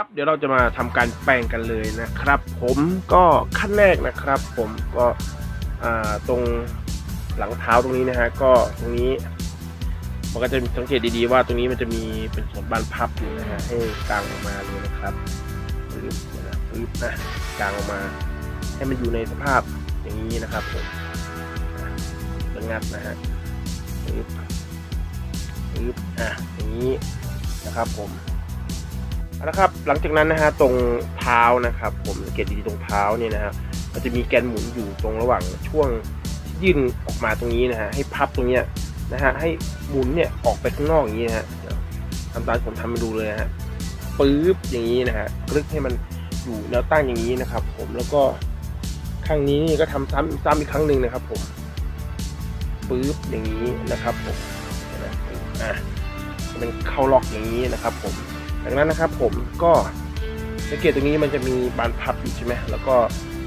ครับเดี๋ยวเราจะมาทำการแปลงกันเลยนะครับ ผมก็ขั้นแรกนะครับ ผมก็ตรงหลังเท้าตรงนี้นะฮะก็ตรงนี้มันก็จะสังเกตดีๆว่าตรงนี้มันจะมีเป็นส่วนบานพับอยู่นะฮะให้กางออกมาเลยนะครับปึ๊บนะปึ๊บนะกางออกมา ให้มันอยู่ในสภาพอย่างนี้นะครับผมอะงัดนะฮะปึ๊บปึ๊บอะอย่างนี้นะครับผม เอาละครับหลังจากนั้นนะฮะตรงเท้านะครับ ผมสังเกตดีๆตรงเท้าเนี่ยนะฮะมันจะมีแกนหมุนอยู่ตรงระหว่างช่วงยื่นออกมาตรงนี้นะฮะให้พับตรงเนี้ยนะฮะให้หมุนเนี่ยออกไปข้างนอกอย่างนี้นะฮะทำตามผมทำมาดูเลยฮะปื๊บอย่างนี้นะฮะกลึกให้มันอยู่แนวตั้งอย่างนี้นะครับ ผมแล้วก็ข้างนี้ก็ทำซ้ำซ้ำอีกครั้งหนึ่งนะครับ ผมปื๊บอย่างนี้นะครับผมอะให้มันเข้าล็อกอย่างนี้นะครับ ผม จากนั้นนะครับผมก็สังเกตตรงนี้มันจะมีบานพับอยู่ใช่ไหมแล้วก็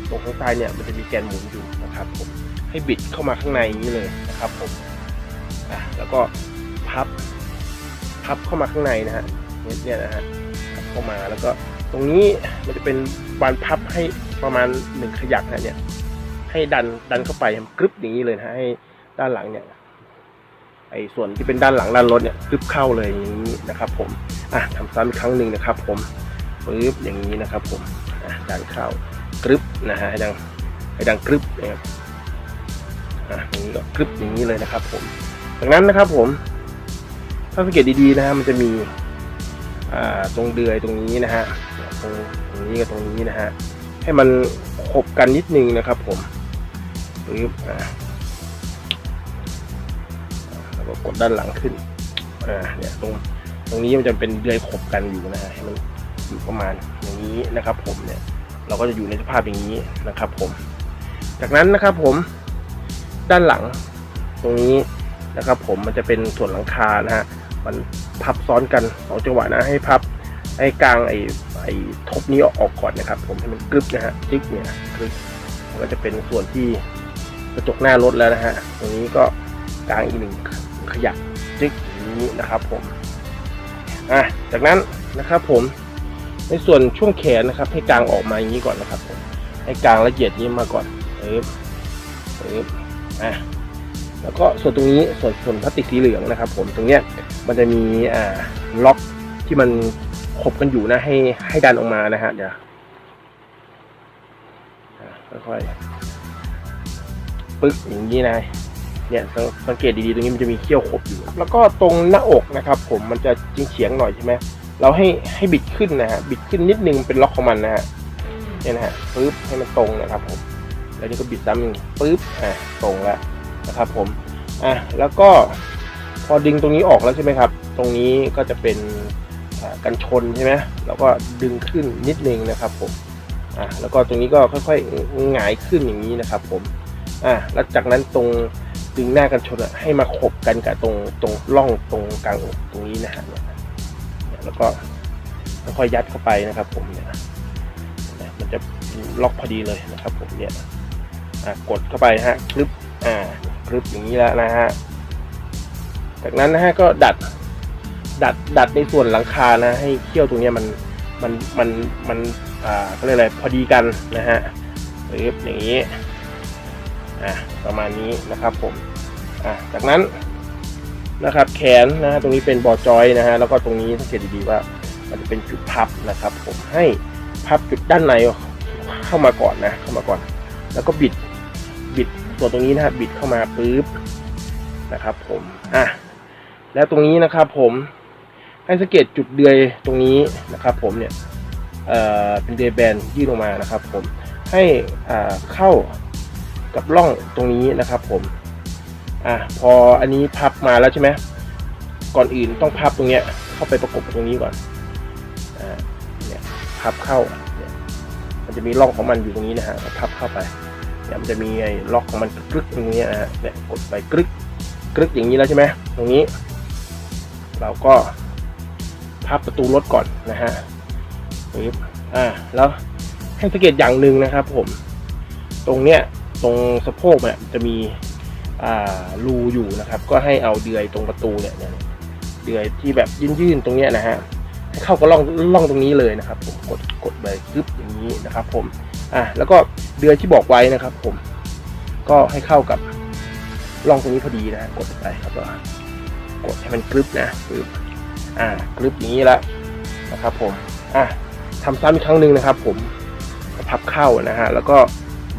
ตรงข้างใต้เนี่ยมันจะมีแกนหมุนอยู่นะครับผมให้บิดเข้ามาข้างในอย่างนี้เลยนะครับผมอะแล้วก็พับพับเข้ามาข้างในนะฮะเนี่ยเนี่ยนะฮะพับเข้ามาแล้วก็ตรงนี้มันจะเป็นบานพับให้ประมาณหนึ่งขยักนะเนี่ยให้ดันดันเข้าไปกรึบอย่างนี้เลยนะฮะให้ด้านหลังเนี่ย ไอ้ส่วนที่เป็นด้านหลังด้านรถเนี่ยกรึบเข้าเลยอย่างนี้นะครับ ผมอะทำซ้ำอีกครั้งหนึ่งนะครับ ผมปึ๊บอย่างนี้นะครับ ผมอะดันเข้ากรึบนะฮะให้ดังให้ดังกรึบนะครับอะอย่างนี้ก็กรึบอย่างนี้เลยนะครับ ผมจากนั้นนะครับ ผมถ้าสังเกตดีๆนะฮะมันจะมีอ่าตรงเดือยตรงนี้นะฮะตรงตรงนี้กับตรงนี้นะฮะให้มันขบกันนิดนึงนะครับ ผมปึ๊บอะ ก็กดด้านหลังขึ้น อ่า เนี่ยตรงตรงนี้มันจะเป็นเดือยขบกันอยู่นะฮะให้มันอยู่ประมาณอย่างนี้นะครับ ผมเนี่ย เราก็จะอยู่ในสภาพอย่างนี้นะครับ ผม จากนั้นนะครับผม ด้านหลังตรงนี้นะครับ ผมมันจะเป็นส่วนหลังคานะฮะ มันพับซ้อนกันสองจังหวะนะให้พับให้กลางไอ้ไอ้ทบนี้ออกก่อนนะครับ ผมให้มันกรึบนะฮะจิ๊กเนี่ยกรึบก็จะเป็นส่วนที่กระจกหน้ารถแล้วนะฮะตรงนี้ก็กลางอีกหนึ่ง ขยักจิ๊กนี้นะครับผมอะจากนั้นนะครับผมในส่วนช่วงแขนนะครับ ให้กลางออกมาอย่างนี้ก่อนนะครับผมให้กลางละเอียดนี้มาก่อนเอ๊บเอ๊บอะแล้วก็ส่วนตรงนี้ส่วนส่วนพลาสติกสีเหลืองนะครับ ผมตรงเนี้ยมันจะมีอ่าล็อกที่มันขบกันอยู่นะให้ให้ดันออกมานะฮะเดี๋ยวค่อยๆปึ๊กอย่างนี้นะ เนี่ยสังเกตดีๆตรงนี้มันจะมีเขี้ยวขบอยู่ แล้วก็ตรงหน้าอกนะครับ ผมมันจะจิงเฉียงหน่อยใช่ไหมเราให้ให้บิดขึ้นนะฮะบิดขึ้นนิดนึงเป็นล็อกของมันนะฮะเนี่ยนะฮะปึ๊บให้มันตรงนะครับผมแล้วนี่ก็บิดซ้ำอีกปึ๊บอะตรงแล้วนะครับผมอะแล้วก็พอดึงตรงนี้ออกแล้วใช่ไหมครับ ตรงนี้ก็จะเป็นอ่ากันชนใช่ไหมแล้วก็ดึงขึ้นนิดนึงนะครับผมอะแล้วก็ตรงนี้ก็ค่อยๆหงายขึ้นอย่างนี้นะครับผมอะแล้วจากนั้นตรง ดึงหน้ากันชนอะให้มาขบกันกับตรงตรงร่องตรงกลางอกตรงนี้นะฮะเนี่ยเนี่ยแล้วค่อยยัดเข้าไปนะครับ ผมเนี่ยมันจะล็อกพอดีเลยนะครับ ผมเนี่ยกดเข้าไปฮะคลึบอ่าคลึบอย่างนี้แล้วนะฮะจากนั้นนะฮะก็ดัดดัดดัดในส่วนหลังคานะ ให้เขี้ยวตรงเนี้ยมันมันมันมันอ่าเขาเรียกอะไรพอดีกันนะฮะหรืออย่างนี้ อะประมาณนี้นะครับผมอะจากนั้นนะครับแขนนะฮะตรงนี้เป็นบอจอยนะฮะแล้วก็ตรงนี้สังเกตดีๆว่า มันจะเป็นจุดพับนะครับ ผมให้พับจุดด้านในเข้ามาก่อนนะ เข้ามาก่อน แล้วก็บิดบิดตัวตรงนี้นะฮะบิดเข้ามาปุ๊บนะครับ ผมอะแล้วตรงนี้นะครับ ผมให้สังเกตจุดเดือยตรงนี้นะครับ ผมเนี่ยเอ่อเป็นเดือยแบนยื่นออกมานะครับ ผมให้อ่าเข้า กับร่องตรงนี้นะครับผมอะพออันนี้พับมาแล้วใช่ไหมก่อนอื่นต้องพับตรงเนี้ยเข้าไปประกบตรงนี้ก่อนอ่าเนี่ยพับเข้าเนี่ยมันจะมีร่องของมันอยู่ตรงนี้นะฮะพับเข้าไปเนี่ยมันจะมีไอ้ล็อกของมันกรึกตรงนี้นะฮะเนี่ยกดไปกรึกกรึกอย่างนี้แล้วใช่ไหมตรงนี้ เราก็พับประตูรถก่อนนะฮะปึ๊บอ่าแล้วให้สังเกตอย่างหนึ่งนะครับผม ตรงเนี้ย ตรงสะโพกเนี่ยจะมีรูอยู่นะครับ ก็ให้เอาเดือยตรงประตูเนี่ยเดือยที่แบบยื่นๆตรงเนี้ยนะฮะให้เข้ากับร่องร่องตรงนี้เลยนะครับ ผมกดกดไปกึบอย่างนี้นะครับ ผมอะแล้วก็เดือนที่บอกไว้นะครับ ผม ก็ให้เข้ากับร่องตรงนี้พอดีนะกดไปครับก็กดให้มันกรึบนะกรึบอ่ากรึบอย่างนี้แล้วนะครับ ผมอะทำซ้ำอีกครั้งหนึ่งนะครับ ผมพับเข้านะฮะแล้วก็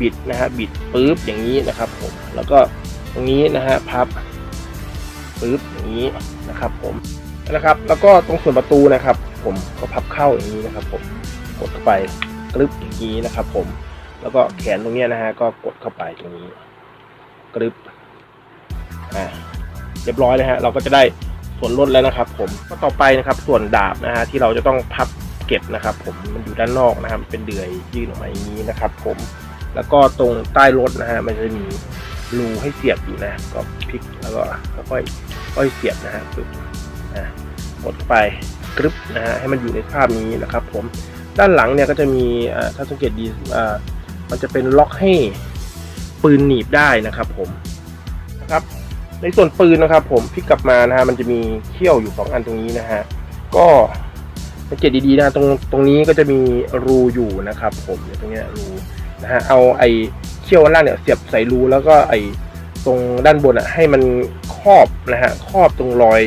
บิดนะฮะบิดปึ๊บอย่างนี้นะครับผมแล้วก็ตรงนี้นะฮะพับปึ๊บอย่างนี้นะครับผมนะครับ แล้วก็ตรงส่วนประตูนะครับ ผมก็พับเข้าอย่างนี้นะครับ ผมกดเข้าไปกรึบอย่างนี้นะครับ ผมแล้วก็แขนตรงนี้นะฮะก็กดเข้าไปตรงนี้กรึบอ่าเรียบร้อยเลยฮะเราก็จะได้ส่วนลดแล้วนะครับ ผมก็ต่อไปนะครับ ส่วนดาบนะฮะที่เราจะต้องพับเก็บนะครับ ผมมันอยู่ด้านนอกนะครับ เป็นเดือยยื่นออกมาอย่างนี้นะครับ ผม แล้วก็ตรงใต้รถนะฮะมันจะมีรูให้เสียบอยู่นะก็พลิกแล้วก็ค่อยๆค่อยเสียบนะฮะปึ๊บอ่ากดไปกรึบนะฮะให้มันอยู่ในภาพนี้นะครับผมด้านหลังเนี่ยก็จะมีถ้าสังเกตดีมันจะเป็นล็อกให้ปืนหนีบได้นะครับผมนะครับในส่วนปืนนะครับ ผมพลิกกลับมานะฮะมันจะมีเขี้ยวอยู่สองอันตรงนี้นะฮะก็สังเกตดีๆนะตรงตรงนี้ก็จะมีรูอยู่นะครับ ผมตรงเนี้ยรู นะฮะเอาไอ้เขี้ยวล่างเนี่ยเสียบใส่รูแล้วก็ไอ้ตรงด้านบนอะให้มันครอบนะฮะครอบตรงรอย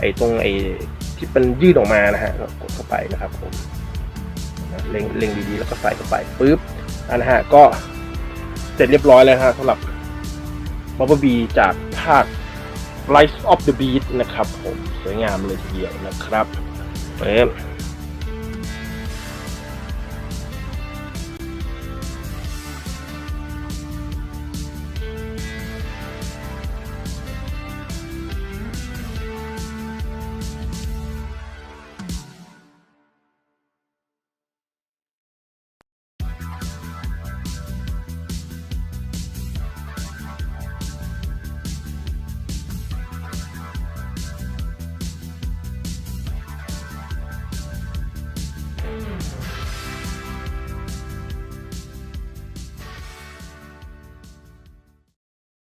ไอ้ตรงไอ้ที่เป็นยืดออกมานะฮะก็กดเข้าไปนะครับผมเล็งเล็งดีๆแล้วก็ใส่เข้าไปปึ๊บอันนะฮะก็เสร็จเรียบร้อยแล้วนะฮะสำหรับ b u b b l e Bee จากภาค Rise of the Beast นะครับผมสวยงามเลยทีเดียวนะครับเปิด